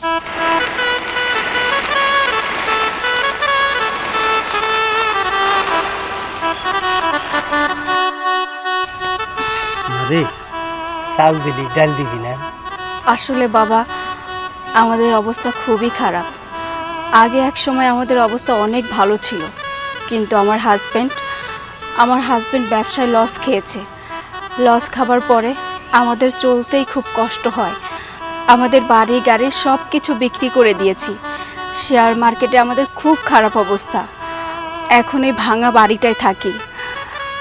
চাল দিবি ডাল দিবি না? আসলে বাবা, আমাদের অবস্থা খুবই খারাপ। আগে এক সময় আমাদের অবস্থা অনেক ভালো ছিল, কিন্তু আমার হাজব্যান্ড আমার হাজব্যান্ড ব্যবসায় লস খেয়েছে। লস খাবার পরে আমাদের চলতেই খুব কষ্ট হয়। আমাদের বাড়ি গাড়ি সব কিছু বিক্রি করে দিয়েছি। শেয়ার মার্কেটে আমাদের খুব খারাপ অবস্থা। এখন এই ভাঙা বাড়িটায় থাকি।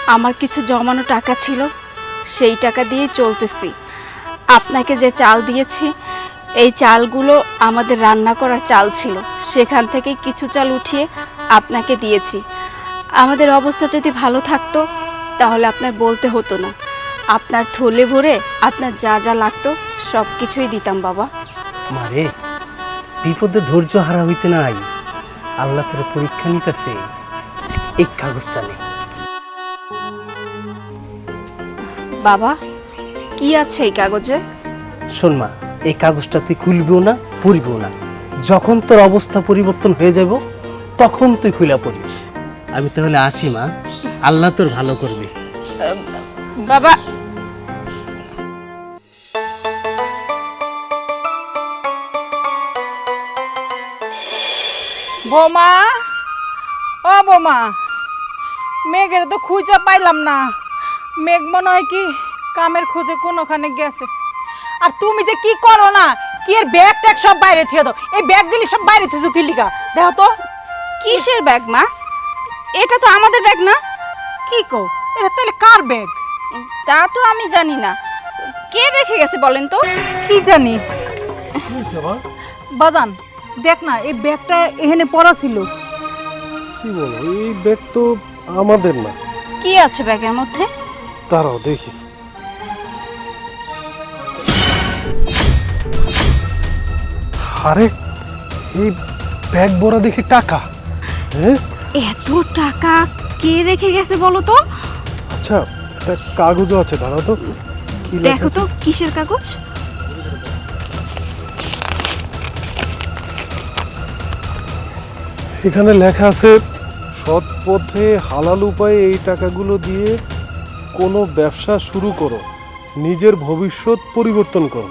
আমার কিছু জমানো টাকা ছিল, সেই টাকা দিয়ে চলতেছি। আপনাকে যে চাল দিয়েছি, এই চালগুলো আমাদের রান্না করার চাল ছিল। সেখান থেকে কিছু চাল উঠিয়ে আপনাকে দিয়েছি। আমাদের অবস্থা যদি ভালো থাকতো, তাহলে আপনার বলতে হতো না। আপনার থলে ভরে আপনার যা যা লাগতো সব কিছুই দিতাম বাবা। মারে বিপদে ধৈর্য হারা হইতে নাই। আল্লাহ তোর পরীক্ষা নিতেছে। এই কাগজটা নে। বাবা কি আছে এই কাগজে? শোন মা এই কাগজটা তুই খুলবিও না পড়িবও না। যখন তোর অবস্থা পরিবর্তন হয়ে যাব তখন তুই খুলা পড়িস। আমি তাহলে আসি মা। আল্লাহ তোর ভালো করবে। বাবা বৌমা ও বৌমা মেঘের তো খুঁজে পাইলাম না। মেঘ মনে হয় কি কামের খোঁজে কোনোখানে গেছে। আর তুমি যে কি করো না কি এর ব্যাগ ট্যাগ সব বাইরে থিয়ে দাও। এই ব্যাগগুলি সব বাইরে থুসু কি লিগা? দেখো তো। কিসের ব্যাগ মা? এটা তো আমাদের ব্যাগ না। কি কো এটা তাহলে কার ব্যাগ তা তো আমি জানি না। কে রেখে গেছে বলেন তো? কি জানি? বাজান দেখ না এই ব্যাগটা এখানে পড়া ছিল। কি বলো এই ব্যাগ তো আমাদের না। কি আছে ব্যাগের মধ্যে? দাঁড়াও দেখি। আরে এই ব্যাগ ভরা দেখি টাকা। হ্যাঁ? এত টাকা কে রেখে গেছে বলো তো? আচ্ছা একটা কাগজও আছে দাঁড়াও তো। কি লেখা দেখো তো কিসের কাগজ? এখানে লেখা আছে সৎ পথে হালাল উপায়ে এই টাকাগুলো দিয়ে কোনো ব্যবসা শুরু করো। নিজের ভবিষ্যৎ পরিবর্তন করো।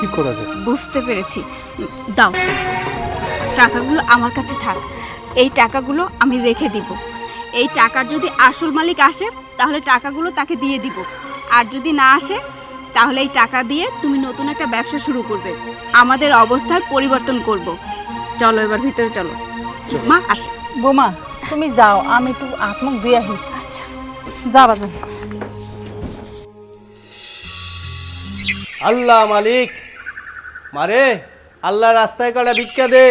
কি করা যায়? বুঝতে পেরেছি। দাও, টাকাগুলো আমার কাছে থাক। এই টাকাগুলো আমি রেখে দিব। এই টাকার যদি আসল মালিক আসে, তাহলে টাকাগুলো তাকে দিয়ে দিব। আর যদি না আসে, তাহলে এই টাকা দিয়ে তুমি নতুন একটা ব্যবসা শুরু করবে। আমাদের অবস্থার পরিবর্তন করব। চলো এবার ভিতরে চলো। মা আসে। বৌমা তুমি যাও আমি একটু আত্মক দিয়ে আহি। আচ্ছা। যা বাজান আল্লাহ মালিক। মারে আল্লাহ রাস্তায় কটা ভিক্ষা দে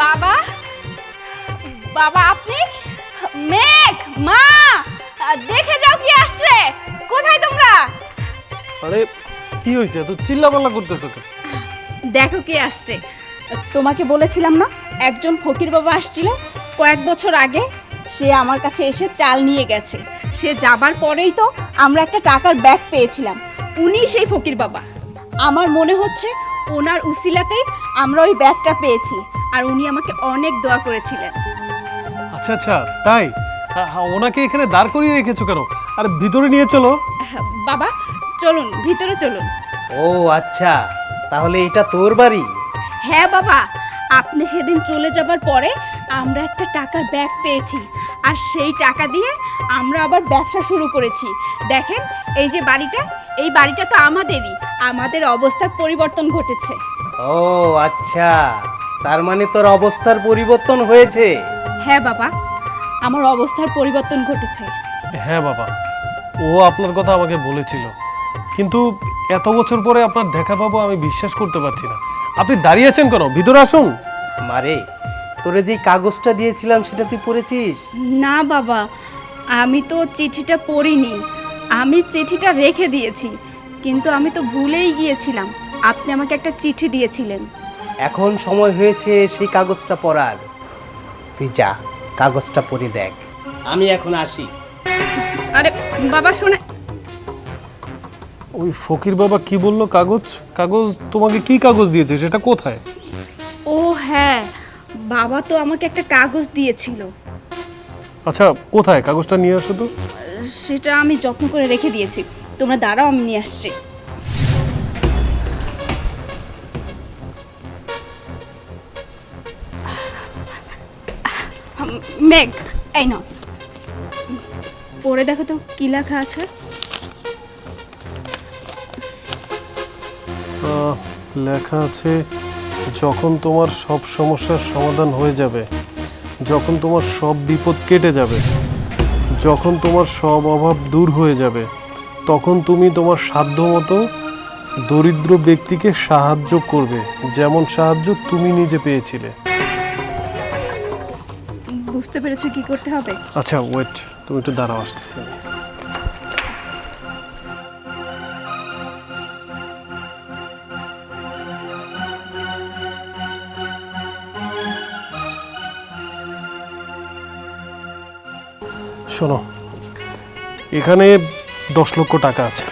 বাবা বাবা আপনি? মেঘ মা দেখে যাও কি আসছে। কোথায় তোমরা? আরে কি হয়েছে? তো চিল্লাপাল্লা করতেছো কেন? দেখো কে আসছে। তোমাকে বলেছিলাম না একজন ফকির বাবা আসছিল কয়েক বছর আগে সে আমার কাছে এসে চাল নিয়ে গেছে। সে যাবার পরেই তো আমরা একটা টাকার ব্যাগ পেয়েছিলাম উনি সেই ফকির বাবা। আমার মনে হচ্ছে ওনার উসিলাতেই আমরা ওই ব্যাগটা পেয়েছি আর উনি আমাকে অনেক দোয়া করেছিলেন। আচ্ছা আচ্ছা তাই? ওনাকে এখানে দাঁড় করিয়ে রেখেছো কেন? আর ভিতরে নিয়ে চলো। বাবা চলুন ভিতরে চলুন। ও আচ্ছা। তাহলে এটা তোর বাড়ি? হ্যাঁ বাবা আপনি সেদিন চলে যাবার পরে আমরা একটা টাকার ব্যাগ পেয়েছি। আর সেই টাকা দিয়ে আমরা আবার ব্যবসা শুরু করেছি। দেখেন এই যে বাড়িটা এই বাড়িটা তো আমাদেরই। আমাদের অবস্থার পরিবর্তন ঘটেছে। ও আচ্ছা। তার মানে তোর অবস্থার পরিবর্তন হয়েছে? হ্যাঁ বাবা আমার অবস্থার পরিবর্তন ঘটেছে। হ্যাঁ বাবা ও আপনার কথা আমাকে বলেছিল। কিন্তু এত বছর পরে আপনার দেখা পাবো আমি বিশ্বাস করতে পারছি না। আপনি দাঁড়িয়ে আছেন কেন? ভিতরে আসুন। মারে তোরে যে কাগজটা দিয়েছিলাম সেটা তুই পড়েছিস? না বাবা আমি তো চিঠিটা পড়িনি। আমি চিঠিটা রেখে দিয়েছি কিন্তু আমি তো ভুলেই গিয়েছিলাম। আপনি আমাকে একটা চিঠি দিয়েছিলেন। এখন সময় হয়েছে সেই কাগজটা পড়ার। তুই যা কাগজটা পড়ে দেখ। আমি এখন আসি। আরে বাবা শোনে ওই ফকির বাবা কি বলল? কাগজ? কাগজ তোমাকে কি কাগজ দিয়েছে? সেটা কোথায়? ও হ্যাঁ বাবা তো আমাকে একটা কাগজ দিয়েছিল। আচ্ছা কোথায়? কাগজটা নিয়ে আসো তো। সেটা আমি যত্ন করে রেখে দিয়েছি। তোমরা দাঁড়াও আমি নিয়ে আসছি। মেঘ এই নাও। পড়ে দেখো তো কি লেখা আছে? লেখা আছে যখন তোমার সব সমস্যার সমাধান হয়ে যাবে যখন তোমার সব বিপদ কেটে যাবে যখন তোমার সব অভাব দূর হয়ে যাবে তখন তুমি তোমার সাধ্য মতো দরিদ্র ব্যক্তিকে সাহায্য করবে যেমন সাহায্য তুমি নিজে পেয়েছিলে। বুঝতে পেরেছ কি করতে হবে? আচ্ছা ওয়েট তুমি একটু দাঁড়াও আসতেছে শোনো এখানে দশ লক্ষ টাকা আছে।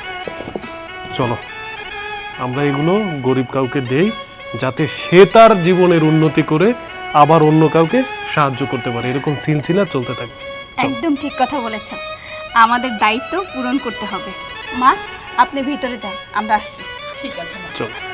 চলো আমরা এগুলো গরিব কাউকে দেই যাতে সে তার জীবনের উন্নতি করে আবার অন্য কাউকে সাহায্য করতে পারে। এরকম সিলসিলা চলতে থাকে। একদম ঠিক কথা বলেছেন। আমাদের দায়িত্ব পূরণ করতে হবে। মা আপনি ভিতরে যান আমরা আসছি। ঠিক আছে মা। চলো।